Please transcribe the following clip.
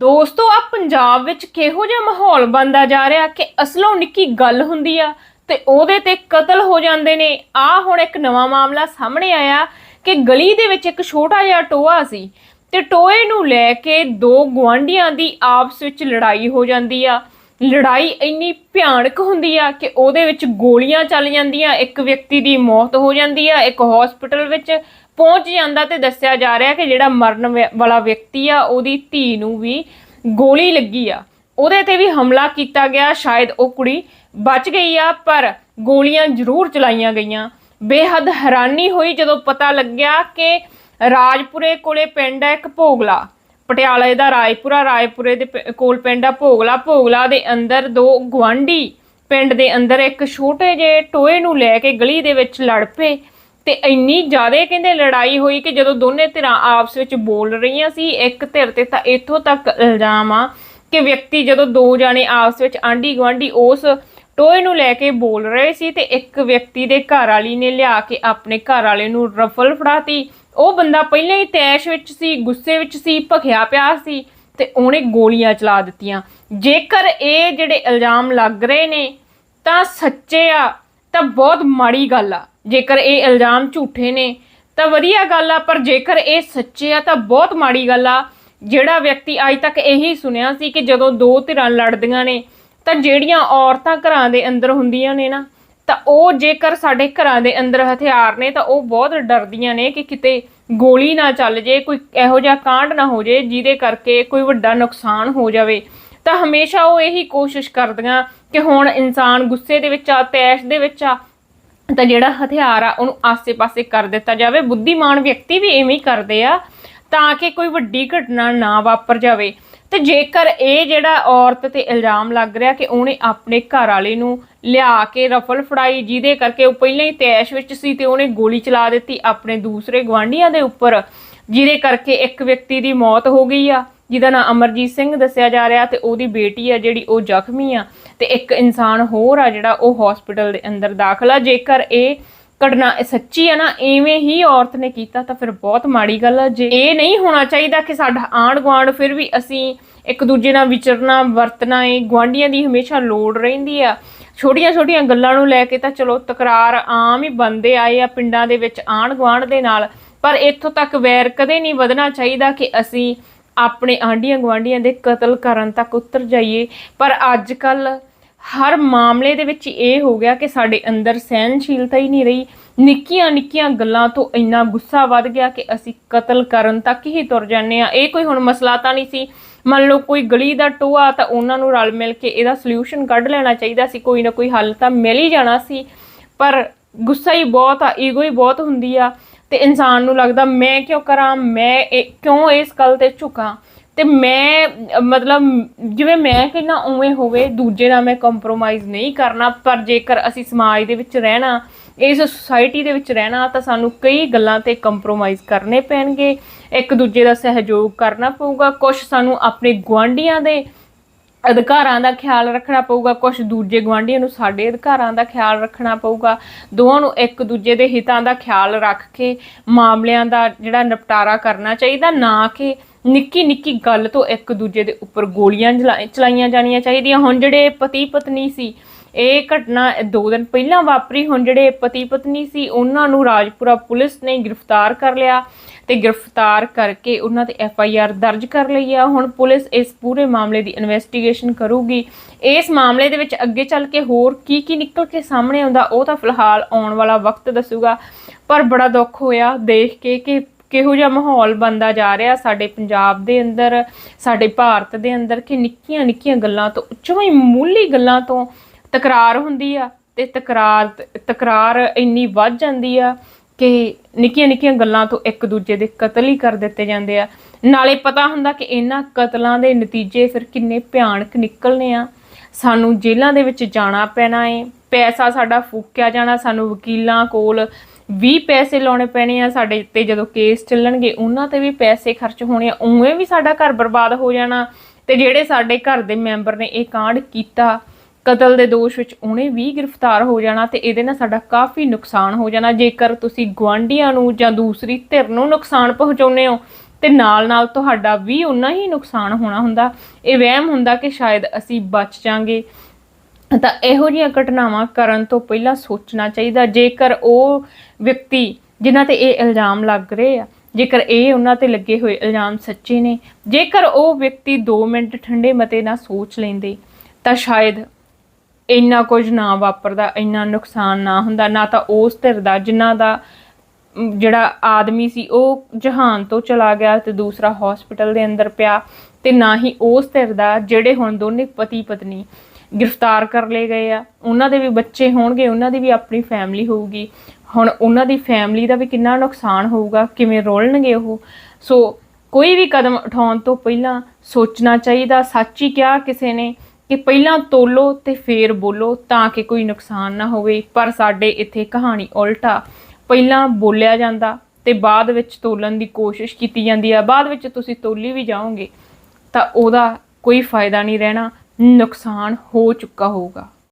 ਦੋਸਤੋ ਆ ਪੰਜਾਬ ਵਿੱਚ ਕਿਹੋ ਜਿਹਾ ਮਾਹੌਲ ਬਣਦਾ ਜਾ ਰਿਹਾ ਕਿ ਅਸਲੋਂ ਨਿੱਕੀ ਗੱਲ ਹੁੰਦੀ ਆ ਤੇ ਉਹਦੇ ਤੇ ਕਤਲ ਹੋ ਜਾਂਦੇ ਨੇ। ਆ ਹੁਣ ਇੱਕ ਨਵਾਂ ਮਾਮਲਾ ਸਾਹਮਣੇ ਆਇਆ ਕਿ ਗਲੀ ਦੇ ਵਿੱਚ ਇੱਕ ਛੋਟਾ ਜਿਹਾ ਟੋਆ ਸੀ ਤੇ ਟੋਏ ਨੂੰ ਲੈ ਕੇ ਦੋ ਗੁਆਂਢੀਆਂ ਦੀ ਆਪਸ ਵਿੱਚ ਲੜਾਈ ਹੋ ਜਾਂਦੀ ਆ। ਲੜਾਈ ਇੰਨੀ ਭਿਆਨਕ ਹੁੰਦੀ ਆ ਕਿ ਉਹਦੇ ਵਿੱਚ ਗੋਲੀਆਂ ਚੱਲ ਜਾਂਦੀਆਂ, ਇੱਕ ਵਿਅਕਤੀ ਦੀ ਮੌਤ ਹੋ ਜਾਂਦੀ ਆ, ਇੱਕ ਹਸਪੀਟਲ ਵਿੱਚ ਪਹੁੰਚ ਜਾਂਦਾ ਤੇ ਦੱਸਿਆ ਜਾ ਰਿਹਾ ਕਿ ਜਿਹੜਾ ਮਰਨ ਵ- ਵਾਲਾ ਵਿਅਕਤੀ ਆ, ਉਹਦੀ ਧੀ ਨੂੰ ਵੀ ਗੋਲੀ ਲੱਗੀ ਆ। ਉਹਦੇ ਤੇ ਵੀ ਹਮਲਾ ਕੀਤਾ ਗਿਆ, ਸ਼ਾਇਦ ਉਹ ਕੁੜੀ ਬਚ ਗਈ ਆ, ਪਰ ਗੋਲੀਆਂ ਜ਼ਰੂਰ ਚਲਾਈਆਂ ਗਈਆਂ। ਬੇਹੱਦ ਹੈਰਾਨੀ ਹੋਈ ਜਦੋਂ ਪਤਾ ਲੱਗਿਆ ਕਿ ਰਾਜਪੁਰੇ ਕੋਲੇ ਪਿੰਡ ਹੈ ਇੱਕ ਭੋਗਲਾ। ਪਟਿਆਲੇ ਦਾ ਰਾਏਪੁਰਾ, ਰਾਏਪੁਰੇ ਦੇ ਕੋਲ ਪਿੰਡ ਆ ਭੋਗਲਾ। ਭੋਗਲਾ ਦੇ ਅੰਦਰ ਦੋ ਗਵਾਂਢੀ ਪਿੰਡ ਦੇ ਅੰਦਰ ਇੱਕ ਛੋਟੇ ਜਿਹੇ ਟੋਏ ਨੂੰ ਲੈ ਕੇ ਗਲੀ ਦੇ ਵਿੱਚ ਲੜ ਪਏ ਤੇ ਇੰਨੀ ਜ਼ਿਆਦਾ ਕਹਿੰਦੇ ਲੜਾਈ ਹੋਈ ਕਿ ਜਦੋਂ ਦੋਨੇ ਧਿਰਾਂ ਆਪਸ ਵਿੱਚ ਬੋਲ ਰਹੀਆਂ ਸੀ, ਇੱਕ ਧਿਰ ਤੇ ਤਾਂ ਇੱਥੋਂ ਤੱਕ ਇਲਜ਼ਾਮ ਆ ਕਿ ਵਿਅਕਤੀ ਜਦੋਂ ਦੋ ਜਾਣੇ ਆਪਸ ਵਿੱਚ ਆਂਢੀ ਗੁਆਂਢੀ ਉਸ ਟੋਏ ਨੂੰ ਲੈ ਕੇ ਬੋਲ ਰਹੇ ਸੀ ਤੇ ਇੱਕ ਵਿਅਕਤੀ ਦੇ ਘਰ ਵਾਲੀ ਨੇ ਲਿਆ ਕੇ ਆਪਣੇ ਘਰ ਵਾਲੇ ਨੂੰ ਰਫਲ ਫੜਾਤੀ। ਉਹ ਬੰਦਾ ਪਹਿਲਾਂ ਹੀ ਤੈਸ਼ ਵਿੱਚ ਸੀ, ਗੁੱਸੇ ਵਿੱਚ ਸੀ, ਭਖਿਆ ਪਿਆ ਸੀ ਤੇ ਉਹਨੇ ਗੋਲੀਆਂ ਚਲਾ ਦਿੱਤੀਆਂ। ਜੇਕਰ ਇਹ ਜਿਹੜੇ ਇਲਜ਼ਾਮ ਲੱਗ ਰਹੇ ਨੇ, ਤਾਂ ਸੱਚੇ ਆ, ਤਾਂ ਬਹੁਤ ਮਾੜੀ ਗੱਲ ਆ। ਜੇਕਰ ਇਹ ਇਲਜ਼ਾਮ ਝੂਠੇ ਨੇ, ਤਾਂ ਵਧੀਆ ਗੱਲ ਆ, ਪਰ ਜੇਕਰ ਇਹ ਸੱਚੇ ਆ, ਤਾਂ ਬਹੁਤ ਮਾੜੀ ਗੱਲ ਆ। ਜਿਹੜਾ ਵਿਅਕਤੀ ਅੱਜ ਤੱਕ ਇਹੀ ਸੁਣਿਆ ਸੀ ਕਿ ਜਦੋਂ ਦੋ ਧਿਰਾਂ ਲੜਦੀਆਂ ਨੇ ਤਾਂ ਜਿਹੜੀਆਂ ਔਰਤਾਂ ਘਰਾਂ ਦੇ ਅੰਦਰ ਹੁੰਦੀਆਂ ਨੇ ਨਾ, ਤਾਂ ਉਹ ਜੇਕਰ ਸਾਡੇ ਘਰਾਂ ਦੇ ਅੰਦਰ ਹਥਿਆਰ ਨੇ, ਤਾਂ ਉਹ ਬਹੁਤ ਡਰਦੀਆਂ ਨੇ ਕਿ ਕਿਤੇ ਗੋਲੀ ਨਾ ਚੱਲ ਜੇ, ਕੋਈ ਇਹੋ ਜਿਹਾ ਕਾਂਡ ਨਾ ਹੋ ਜੇ, ਜਿਹਦੇ ਕਰਕੇ ਕੋਈ ਵੱਡਾ ਨੁਕਸਾਨ ਹੋ ਜਾਵੇ। ਤਾਂ ਹਮੇਸ਼ਾ ਉਹ ਇਹੀ ਕੋਸ਼ਿਸ਼ ਕਰਦੀਆਂ ਕਿ ਹੁਣ ਇਨਸਾਨ ਗੁੱਸੇ ਦੇ ਵਿੱਚ ਆ, ਤੈਸ਼ ਦੇ ਵਿੱਚ ਆ, ਤਾਂ ਜਿਹੜਾ ਹਥਿਆਰ ਆ, ਉਹਨੂੰ ਆਸੇ-ਪਾਸੇ ਕਰ ਦਿੱਤਾ ਜਾਵੇ। ਬੁੱਧੀਮਾਨ ਵਿਅਕਤੀ ਵੀ ਐਵੇਂ ਹੀ ਕਰਦੇ ਆ, ਤਾਂ ਕਿ ਕੋਈ ਵੱਡੀ ਘਟਨਾ ਨਾ ਵਾਪਰ ਜਾਵੇ। ਤੇ ਜੇਕਰ ਇਹ ਜਿਹੜਾ ਔਰਤ ਤੇ ਇਲਜ਼ਾਮ ਲੱਗ ਰਿਹਾ ਕਿ ਉਹਨੇ ਆਪਣੇ ਘਰ ਵਾਲੇ ਨੂੰ ਲਿਆ ਕੇ ਰਫਲ ਫੜਾਈ, ਜਿਹਦੇ ਕਰਕੇ ਉਹ ਪਹਿਲਾਂ ਹੀ ਤੈਸ਼ ਵਿੱਚ ਸੀ ਤੇ ਉਹਨੇ ਗੋਲੀ ਚਲਾ ਦਿੱਤੀ ਆਪਣੇ ਦੂਸਰੇ ਗਵਾਂਢੀਆਂ ਦੇ ਉੱਪਰ, ਜਿਹਦੇ ਕਰਕੇ ਇੱਕ ਵਿਅਕਤੀ ਦੀ ਮੌਤ ਹੋ ਗਈ ਆ, ਜਿਹਦਾ ਨਾਮ ਅਮਰਜੀਤ ਸਿੰਘ ਦੱਸਿਆ ਜਾ ਰਿਹਾ ਤੇ ਉਹਦੀ ਬੇਟੀ ਆ ਜਿਹੜੀ ਉਹ ਜ਼ਖਮੀ ਆ ਤੇ ਇੱਕ ਇਨਸਾਨ ਹੋਰ ਆ ਜਿਹੜਾ ਉਹ ਹਸਪੀਟਲ ਦੇ ਅੰਦਰ ਦਾਖਲ ਆ। ਜੇਕਰ ਇਹ ਘਟਨਾ ਸੱਚੀ ਆ ਨਾ, ਐਵੇਂ ਹੀ ਔਰਤ ਨੇ ਕੀਤਾ ਤਾਂ ਫਿਰ ਬਹੁਤ ਮਾੜੀ ਗੱਲ ਆ। ਜੇ ਇਹ ਨਹੀਂ ਹੋਣਾ ਚਾਹੀਦਾ ਕਿ ਸਾਡਾ ਆਂਢ ਗੁਆਂਢ ਫਿਰ ਵੀ ਅਸੀਂ ਇੱਕ ਦੂਜੇ ਨਾਲ ਵਿਚਰਨਾ, ਵਰਤਣਾ ਏ ਗੁਆਂਢੀਆਂ ਦੀ ਹਮੇਸ਼ਾ ਲੋੜ ਰਹਿੰਦੀ ਆ। ਛੋਟੀਆਂ ਛੋਟੀਆਂ ਗੱਲਾਂ ਨੂੰ ਲੈ ਕੇ ਤਾਂ ਚਲੋ ਤਕਰਾਰ ਆਮ ਹੀ ਬੰਦੇ ਆਏ ਆ ਪਿੰਡਾਂ ਦੇ ਵਿੱਚ ਆਂਢ ਗੁਆਂਢ ਦੇ ਨਾਲ। ਪਰ ਇੱਥੋਂ ਤੱਕ ਵੈਰ ਕਦੇ ਨਹੀਂ ਵਧਣਾ ਚਾਹੀਦਾ ਕਿ ਅਸੀਂ ਆਪਣੇ ਆਂਢੀਆਂ ਗੁਆਂਢੀਆਂ ਦੇ ਕਤਲ ਕਰਨ ਤੱਕ ਉਤਰ ਜਾਈਏ। ਪਰ ਅੱਜ ਕੱਲ੍ਹ ਹਰ ਮਾਮਲੇ ਦੇ ਵਿੱਚ ਇਹ ਹੋ ਗਿਆ ਕਿ ਸਾਡੇ ਅੰਦਰ ਸਹਿਨਸ਼ੀਲਤਾ ਹੀ ਨਹੀਂ ਰਹੀ। ਨਿੱਕੀਆਂ ਨਿੱਕੀਆਂ ਗੱਲਾਂ ਤੋਂ ਇੰਨਾ ਗੁੱਸਾ ਵੱਧ ਗਿਆ ਕਿ ਅਸੀਂ ਕਤਲ ਕਰਨ ਤੱਕ ਹੀ ਤੁਰ ਜਾਂਦੇ ਆ ਇਹ ਕੋਈ ਹੁਣ ਮਸਲਾ ਤਾਂ ਨਹੀਂ ਸੀ। ਮੰਨ ਲਓ ਕੋਈ ਗਲੀ ਦਾ ਟੋਆ ਤਾਂ ਉਹਨਾਂ ਨੂੰ ਰਲ ਮਿਲ ਕੇ ਇਹਦਾ ਸੋਲੂਸ਼ਨ ਕੱਢ ਲੈਣਾ ਚਾਹੀਦਾ ਸੀ। ਕੋਈ ਨਾ ਕੋਈ ਹੱਲ ਤਾਂ ਮਿਲ ਹੀ ਜਾਣਾ ਸੀ। ਪਰ ਗੁੱਸਾ ਹੀ ਬਹੁਤ ਆ ਈਗੋ ਹੀ ਬਹੁਤ ਹੁੰਦੀ ਆ ਤੇ ਇਨਸਾਨ ਨੂੰ ਲੱਗਦਾ, ਮੈਂ ਕਿਉਂ ਕਰਾਂ? ਮੈਂ ਇਹ- ਕਿਉਂ ਇਸ ਗੱਲ ਤੇ ਝੁਕਾਂ? ਤੇ ਮੈਂ, ਮਤਲਬ ਜਿਵੇਂ ਮੈਂ ਕਹਿੰਦਾ ਉਵੇਂ ਹੋਵੇ, ਦੂਜੇ ਨਾਲ ਮੈਂ ਕੰਪਰੋਮਾਈਜ਼ ਨਹੀਂ ਕਰਨਾ, ਪਰ ਜੇਕਰ ਅਸੀਂ ਸਮਾਜ ਦੇ ਵਿੱਚ ਰਹਿਣਾ, ਇਸ ਸੁਸਾਇਟੀ ਦੇ ਵਿੱਚ ਰਹਿਣਾ, ਤਾਂ ਸਾਨੂੰ ਕਈ ਗੱਲਾਂ ਤੇ ਕੰਪਰੋਮਾਈਜ਼ ਕਰਨੇ ਪੈਣਗੇ। ਇੱਕ ਦੂਜੇ ਦਾ ਸਹਿਯੋਗ ਕਰਨਾ ਪਊਗਾ। ਕੁਝ ਸਾਨੂੰ ਆਪਣੇ ਗੁਆਂਢੀਆਂ ਦੇ ਅਧਿਕਾਰਾਂ ਦਾ ਖਿਆਲ ਰੱਖਣਾ ਪਊਗਾ। ਕੁਝ ਦੂਜੇ ਗਵਾਂਢੀਆਂ ਨੂੰ ਸਾਡੇ ਅਧਿਕਾਰਾਂ ਦਾ ਖਿਆਲ ਰੱਖਣਾ ਪਊਗਾ। ਦੋਵਾਂ ਨੂੰ ਇੱਕ ਦੂਜੇ ਦੇ ਹਿੱਤਾਂ ਦਾ ਖਿਆਲ ਰੱਖ ਕੇ ਮਾਮਲਿਆਂ ਦਾ ਜਿਹੜਾ ਨਿਪਟਾਰਾ ਕਰਨਾ ਚਾਹੀਦਾ, ਨਾ ਕਿ ਨਿੱਕੀ ਨਿੱਕੀ ਗੱਲ ਤੋਂ ਇੱਕ ਦੂਜੇ ਦੇ ਉੱਪਰ ਗੋਲੀਆਂ ਜਲਾ- ਚਲਾਈਆਂ ਜਾਣੀਆਂ ਚਾਹੀਦੀਆਂ। ਹੁਣ ਜਿਹੜੇ ਪਤੀ ਪਤਨੀ ਸੀ, ਇਹ ਘਟਨਾ ਦੋ ਦਿਨ ਪਹਿਲਾਂ ਵਾਪਰੀ। ਹੁਣ ਜਿਹੜੇ ਪਤੀ ਪਤਨੀ ਸੀ, ਉਹਨਾਂ ਨੂੰ ਰਾਜਪੁਰਾ ਪੁਲਿਸ ਨੇ ਗ੍ਰਿਫਤਾਰ ਕਰ ਲਿਆ ਤੇ ਗ੍ਰਿਫਤਾਰ ਕਰਕੇ ਉਹਨਾਂ ਤੇ ਐਫ ਆਈ ਆਰ ਦਰਜ ਕਰ ਲਈ ਆ। ਹੁਣ ਪੁਲਿਸ ਇਸ ਪੂਰੇ ਮਾਮਲੇ ਦੀ ਇਨਵੈਸਟੀਗੇਸ਼ਨ ਕਰੂਗੀ। ਇਸ ਮਾਮਲੇ ਦੇ ਵਿੱਚ ਅੱਗੇ ਚੱਲ ਕੇ ਹੋਰ ਕੀ ਕੀ ਨਿਕਲ ਕੇ ਸਾਹਮਣੇ ਆਉਂਦਾ, ਉਹ ਤਾਂ ਫਿਲਹਾਲ ਆਉਣ ਵਾਲਾ ਵਕਤ ਦੱਸੂਗਾ। ਪਰ ਬੜਾ ਦੁੱਖ ਹੋਇਆ ਦੇਖ ਕੇ ਕਿ ਕਿਹੋ ਜਿਹਾ ਮਾਹੌਲ ਬਣਦਾ ਜਾ ਰਿਹਾ ਸਾਡੇ ਪੰਜਾਬ ਦੇ ਅੰਦਰ, ਸਾਡੇ ਭਾਰਤ ਦੇ ਅੰਦਰ, ਕਿ ਨਿੱਕੀਆਂ ਨਿੱਕੀਆਂ ਗੱਲਾਂ ਤੋਂ ਉੱਚੋਂ ਮੂਲੀ ਗੱਲਾਂ ਤੋਂ ਤਕਰਾਰ ਹੁੰਦੀ ਆ ਤੇ ਤਕਰਾਰ ਤਕਰਾਰ ਇੰਨੀ ਵੱਧ ਜਾਂਦੀ ਆ ਕਿ ਨਿੱਕੀਆਂ ਨਿੱਕੀਆਂ ਗੱਲਾਂ ਤੋਂ ਇੱਕ ਦੂਜੇ ਦੇ ਕਤਲ ਹੀ ਕਰ ਦਿੱਤੇ ਜਾਂਦੇ ਆ। ਨਾਲੇ ਪਤਾ ਹੁੰਦਾ ਕਿ ਇਹਨਾਂ ਕਤਲਾਂ ਦੇ ਨਤੀਜੇ ਫਿਰ ਕਿੰਨੇ ਭਿਆਨਕ ਨਿਕਲਨੇ ਆ। ਸਾਨੂੰ ਜੇਲ੍ਹਾਂ ਦੇ ਵਿੱਚ ਜਾਣਾ ਪੈਣਾ ਏ, ਪੈਸਾ ਸਾਡਾ ਫੂਕਿਆ ਜਾਣਾ, ਸਾਨੂੰ ਵਕੀਲਾਂ ਕੋਲ ਵੀ ਪੈਸੇ ਲਾਉਣੇ ਪੈਣੇ ਆ, ਸਾਡੇ ਤੇ ਜਦੋਂ ਕੇਸ ਚੱਲਣਗੇ, ਉਹਨਾਂ ਤੇ ਵੀ ਪੈਸੇ ਖਰਚ ਹੋਣੇ ਆ, ਉਵੇਂ ਵੀ ਸਾਡਾ ਘਰ ਬਰਬਾਦ ਹੋ ਜਾਣਾ। ਤੇ ਜਿਹੜੇ ਸਾਡੇ ਘਰ ਦੇ ਮੈਂਬਰ ਨੇ ਇਹ ਕਾਂਡ ਕੀਤਾ, ਕਤਲ ਦੇ ਦੋਸ਼ ਵਿੱਚ ਉਹਨੇ ਵੀ ਗ੍ਰਿਫਤਾਰ ਹੋ ਜਾਣਾ ਤੇ ਇਹਦੇ ਨਾਲ ਸਾਡਾ ਕਾਫੀ ਨੁਕਸਾਨ ਹੋ ਜਾਣਾ। ਜੇਕਰ ਤੁਸੀਂ ਗੁਆਂਢੀਆਂ ਨੂੰ ਜਾਂ ਦੂਸਰੀ ਧਿਰ ਨੂੰ ਨੁਕਸਾਨ ਪਹੁੰਚਾਉਂਦੇ ਹੋ, ਤੇ ਨਾਲ-ਨਾਲ ਤੁਹਾਡਾ ਵੀ ਉਨਾ ਹੀ ਨੁਕਸਾਨ ਹੋਣਾ ਹੁੰਦਾ। ਇਹ ਵਹਿਮ ਹੁੰਦਾ ਕਿ ਸ਼ਾਇਦ ਅਸੀਂ ਬਚ ਜਾਾਂਗੇ। ਤਾਂ ਇਹੋ ਜਿਹੀਆਂ ਘਟਨਾਵਾਂ ਕਰਨ ਤੋਂ ਪਹਿਲਾਂ ਸੋਚਣਾ ਚਾਹੀਦਾ। ਜੇਕਰ ਉਹ ਵਿਅਕਤੀ ਜਿਨ੍ਹਾਂ ਤੇ ਇਹ ਇਲਜ਼ਾਮ ਲੱਗ ਰਹੇ ਆ, ਜੇਕਰ ਇਹ ਉਹਨਾਂ ਤੇ ਲੱਗੇ ਹੋਏ ਇਲਜ਼ਾਮ ਸੱਚੇ ਨੇ, ਜੇਕਰ ਉਹ ਵਿਅਕਤੀ 2 ਮਿੰਟ ਠੰਡੇ ਮਤੇ ਨਾਲ ਸੋਚ ਲੈਂਦੇ, ਤਾਂ ਸ਼ਾਇਦ ਇੰਨਾ ਕੁਝ ਨਾ ਵਾਪਰਦਾ, ਇੰਨਾ ਨੁਕਸਾਨ ਨਾ ਹੁੰਦਾ। ਨਾ ਤਾਂ ਉਸ ਧਿਰ ਦਾ, ਜਿਨ੍ਹਾਂ ਦਾ ਜਿਹੜਾ ਆਦਮੀ ਸੀ, ਉਹ ਜਹਾਨ ਤੋਂ ਚਲਾ ਗਿਆ ਤੇ ਦੂਸਰਾ ਹਸਪੀਟਲ ਦੇ ਅੰਦਰ ਪਿਆ ਤੇ ਨਾ ਹੀ ਉਸ ਧਿਰ ਦਾ, ਜਿਹੜੇ ਹੁਣ ਦੋਨੇ ਪਤੀ ਪਤਨੀ ਗ੍ਰਿਫਤਾਰ ਕਰ ਲਏ ਗਏ ਆ। ਉਹਨਾਂ ਦੇ ਵੀ ਬੱਚੇ ਹੋਣਗੇ, ਉਹਨਾਂ ਦੀ ਵੀ ਆਪਣੀ ਫੈਮਿਲੀ ਹੋਊਗੀ। ਹੁਣ ਉਹਨਾਂ ਦੀ ਫੈਮਿਲੀ ਦਾ ਵੀ ਕਿੰਨਾ ਨੁਕਸਾਨ ਹੋਊਗਾ, ਕਿਵੇਂ ਰੋਲਣਗੇ ਉਹ? ਸੋ ਕੋਈ ਵੀ ਕਦਮ ਉਠਾਉਣ ਤੋਂ ਪਹਿਲਾਂ ਸੋਚਣਾ ਚਾਹੀਦਾ, ਸੱਚ ਹੀ ਕਿਹਾ ਕਿਸੇ ਨੇ ਕਿ ਪਹਿਲਾਂ ਤੋਲੋ ਤੇ ਫੇਰ ਬੋਲੋ ਤਾਂ ਕਿ ਕੋਈ ਨੁਕਸਾਨ ਨਾ ਹੋਵੇ। ਪਰ ਸਾਡੇ ਇੱਥੇ ਕਹਾਣੀ ਉਲਟਾ, ਪਹਿਲਾਂ ਬੋਲਿਆ ਜਾਂਦਾ ਤੇ ਬਾਅਦ ਵਿੱਚ ਤੋਲਣ ਦੀ ਕੋਸ਼ਿਸ਼ ਕੀਤੀ ਜਾਂਦੀ ਆ। ਬਾਅਦ ਵਿੱਚ ਤੁਸੀਂ ਤੋਲੀ ਵੀ ਜਾਓਗੇ ਤਾਂ ਉਹਦਾ ਕੋਈ ਫਾਇਦਾ ਨਹੀਂ ਰਹਿਣਾ। ਨੁਕਸਾਨ ਹੋ ਚੁੱਕਾ ਹੋਊਗਾ।